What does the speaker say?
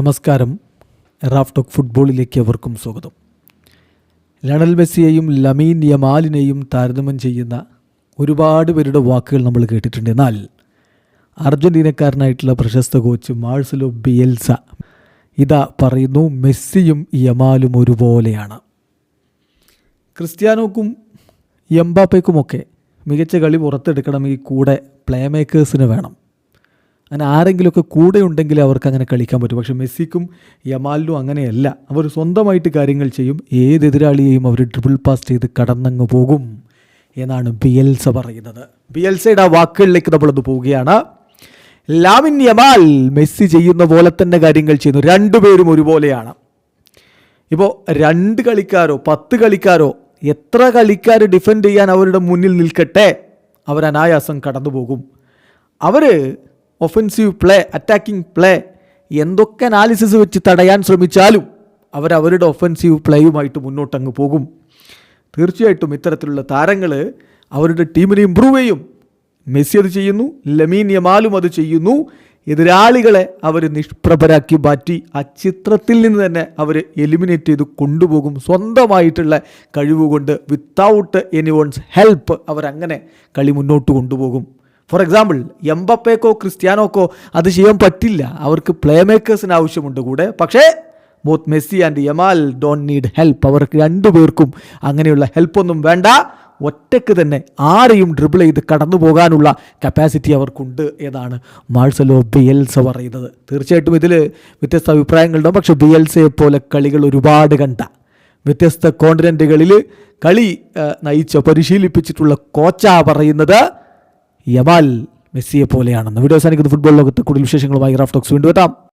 നമസ്കാരം. റാഫ്ടോക്ക് ഫുട്ബോളിലേക്ക് അവർക്കും സ്വാഗതം. ലണൽ മെസ്സിയെയും ലമീൻ യമാലിനെയും താരതമ്യം ചെയ്യുന്ന ഒരുപാട് പേരുടെ വാക്കുകൾ നമ്മൾ കേട്ടിട്ടുണ്ട്. എന്നാൽ അർജന്റീനക്കാരനായിട്ടുള്ള പ്രശസ്ത കോച്ച് മാഴ്സലോ ബിയൽസ ഇതാ പറയുന്നു മെസ്സിയും യമാലും ഒരുപോലെയാണ്. ക്രിസ്ത്യാനോക്കും എംബാപ്പയ്ക്കുമൊക്കെ മികച്ച കളി പുറത്തെടുക്കണമെങ്കിൽ കൂടെ പ്ലേ മേക്കേഴ്സിന് വേണം. അങ്ങനെ ആരെങ്കിലുമൊക്കെ കൂടെ ഉണ്ടെങ്കിൽ അവർക്ക് അങ്ങനെ കളിക്കാൻ പറ്റും. പക്ഷേ മെസ്സിക്കും യമാലിനും അങ്ങനെയല്ല. അവർ സ്വന്തമായിട്ട് കാര്യങ്ങൾ ചെയ്യും. ഏത് എതിരാളിയെയും അവർ ട്രിപ്പിൾ പാസ് ചെയ്ത് കടന്നങ്ങ് പോകും എന്നാണ് ബി എൽസ പറയുന്നത്. ബി എൽസയുടെ ആ വാക്കുകളിലേക്ക് നമ്മളൊന്ന് പോവുകയാണ്. ലാമിൻ യമാൽ മെസ്സി ചെയ്യുന്ന പോലെ തന്നെ കാര്യങ്ങൾ ചെയ്യുന്നു. രണ്ടുപേരും ഒരുപോലെയാണ്. ഇപ്പോൾ രണ്ട് കളിക്കാരോ പത്ത് കളിക്കാരോ എത്ര കളിക്കാർ ഡിഫെൻഡ് ചെയ്യാൻ അവരുടെ മുന്നിൽ നിൽക്കട്ടെ അവർ അനായാസം കടന്നു പോകും അവർ ഒഫൻസീവ് പ്ലേ അറ്റാക്കിംഗ് പ്ലേ എന്തൊക്കെ അനാലിസിസ് വെച്ച് തടയാൻ ശ്രമിച്ചാലും അവരവരുടെ ഒഫൻസീവ് പ്ലേയുമായിട്ട് മുന്നോട്ടങ്ങ് പോകും. തീർച്ചയായിട്ടും ഇത്തരത്തിലുള്ള താരങ്ങൾ അവരുടെ ടീമിനെ ഇമ്പ്രൂവ് ചെയ്യും. മെസ്സി അത് ചെയ്യുന്നു ലമീൻ യമാലും അത് ചെയ്യുന്നു. എതിരാളികളെ അവർ നിഷ്പ്രഭരാക്കി മാറ്റി ആ ചിത്രത്തിൽ നിന്ന് തന്നെ അവർ എലിമിനേറ്റ് ചെയ്ത് കൊണ്ടുപോകും. സ്വന്തമായിട്ടുള്ള കഴിവുകൊണ്ട് വിത്തൗട്ട് എനി വൺസ് ഹെൽപ്പ് അവരങ്ങനെ കളി മുന്നോട്ട് കൊണ്ടുപോകും. ഫോർ എക്സാമ്പിൾ എംബപ്പേക്കോ ക്രിസ്ത്യാനോക്കോ അത് ചെയ്യാൻ പറ്റില്ല. അവർക്ക് പ്ലേ മേക്കേഴ്സിന് ആവശ്യമുണ്ട് കൂടെ. പക്ഷേ both Messi and Yamal don't need help അവർക്ക് രണ്ടുപേർക്കും അങ്ങനെയുള്ള ഹെൽപ്പൊന്നും വേണ്ട. ഒറ്റയ്ക്ക് തന്നെ ആരെയും ഡ്രിബിൾ ചെയ്ത് കടന്നു പോകാനുള്ള കപ്പാസിറ്റി അവർക്കുണ്ട് എന്നാണ് മാഴ്സലോ ബിയൽസ പറയുന്നത്. തീർച്ചയായിട്ടും ഇതിൽ വ്യത്യസ്ത അഭിപ്രായങ്ങളുണ്ടാവും. പക്ഷേ ബിയൽസയെ പോലെ കളികൾ ഒരുപാട് കണ്ട. വ്യത്യസ്ത കോണ്ടിനെന്റുകളിൽ കളി നയിച്ച പരിശീലിപ്പിച്ചിട്ടുള്ള കോച്ചാ പറയുന്നത് യമാൽ മെസ്സിയെ പോലെയാണെന്ന് വീഡിയോ അവസാനിക്കുന്ന. ഫുട്ബോൾ ലോകത്ത് കൂടുതൽ വിശേഷങ്ങളുമായി റാഫ്റ്റോക്സ് വീണ്ടും എത്താം.